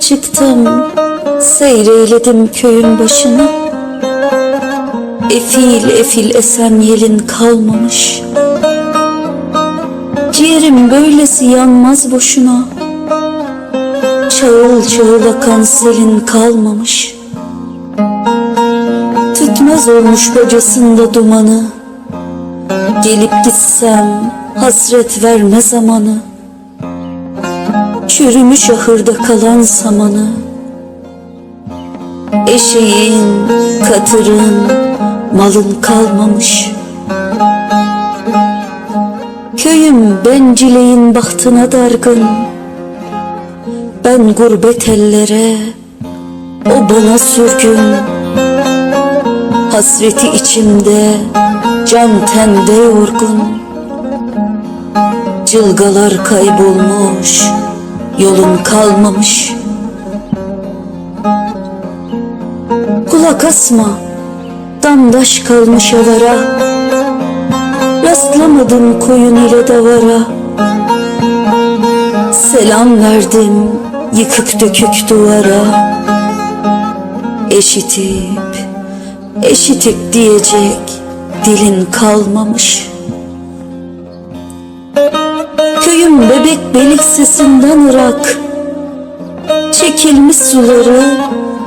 Çıktım, seyreyledim köyün başına Efil efil esen yelin kalmamış. Ciğerim böylesi yanmaz boşuna. Çağıl çağıl akan selin kalmamış. Tütmez olmuş bacasında dumanı. Gelip gitsem hasret verme zamanı. Çürümüş ahırda kalan samanı. Eşeğin, katırın, malın kalmamış. Köyüm bencileyin bahtına dargın. Ben gurbet ellere, o bana sürgün. Hasreti içimde, can tende yorgun. Cılgalar kaybolmuş, yolun kalmamış. Kulak asma, damdaş kalmış avara. Rastlamadım koyun ile davara. Selam verdim yıkık dökük duvara. Eşitip, eşitip diyecek dilin kalmamış.'' Köyüm bebek belik sesinden ırak Çekilmiş suları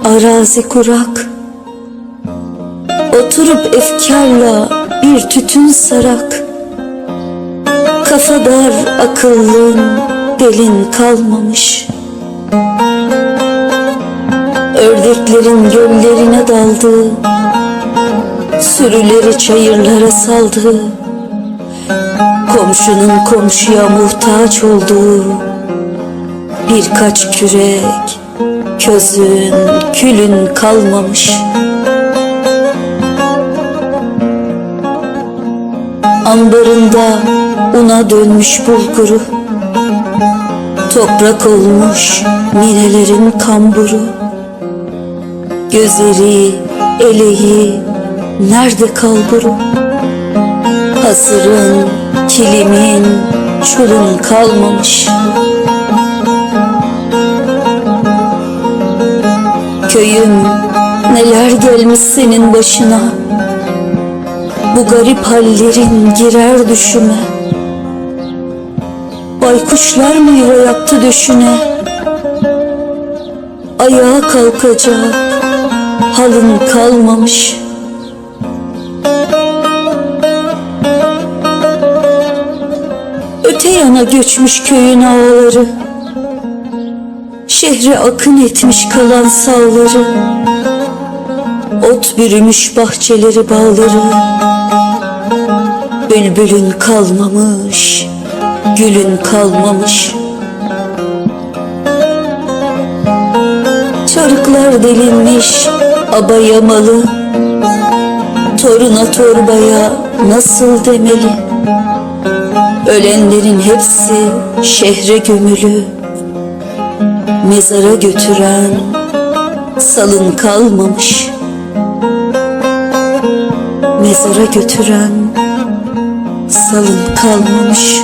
arazi kurak Oturup efkarla bir tütün sarak. Kafa dar akıllın belin kalmamış. Ördeklerin göllerine daldı. Sürüleri çayırlara saldı. Komşunun komşuya muhtaç olduğu Birkaç kürek Közün, külün kalmamış Ambarında una dönmüş bulguru Toprak olmuş ninelerin kamburu. Gözleri, eleği, nerede kalburu? Hasırın, kilimin, çulun kalmamış. Köyüm neler gelmiş senin başına Bu garip hallerin girer düşüme. Baykuşlar mı yuva yaptı düşüne? Ayağa kalkacak halın kalmamış. Öte yana göçmüş köyün ağları Şehre akın etmiş kalan sağları Ot bürümüş bahçeleri bağları Bülbülün kalmamış Gülün kalmamış. Çarıklar delinmiş aba yamalı Toruna torbaya nasıl demeli? Ölenlerin hepsi şehre gömülü. Mezara götüren salın kalmamış. Mezara götüren salın kalmamış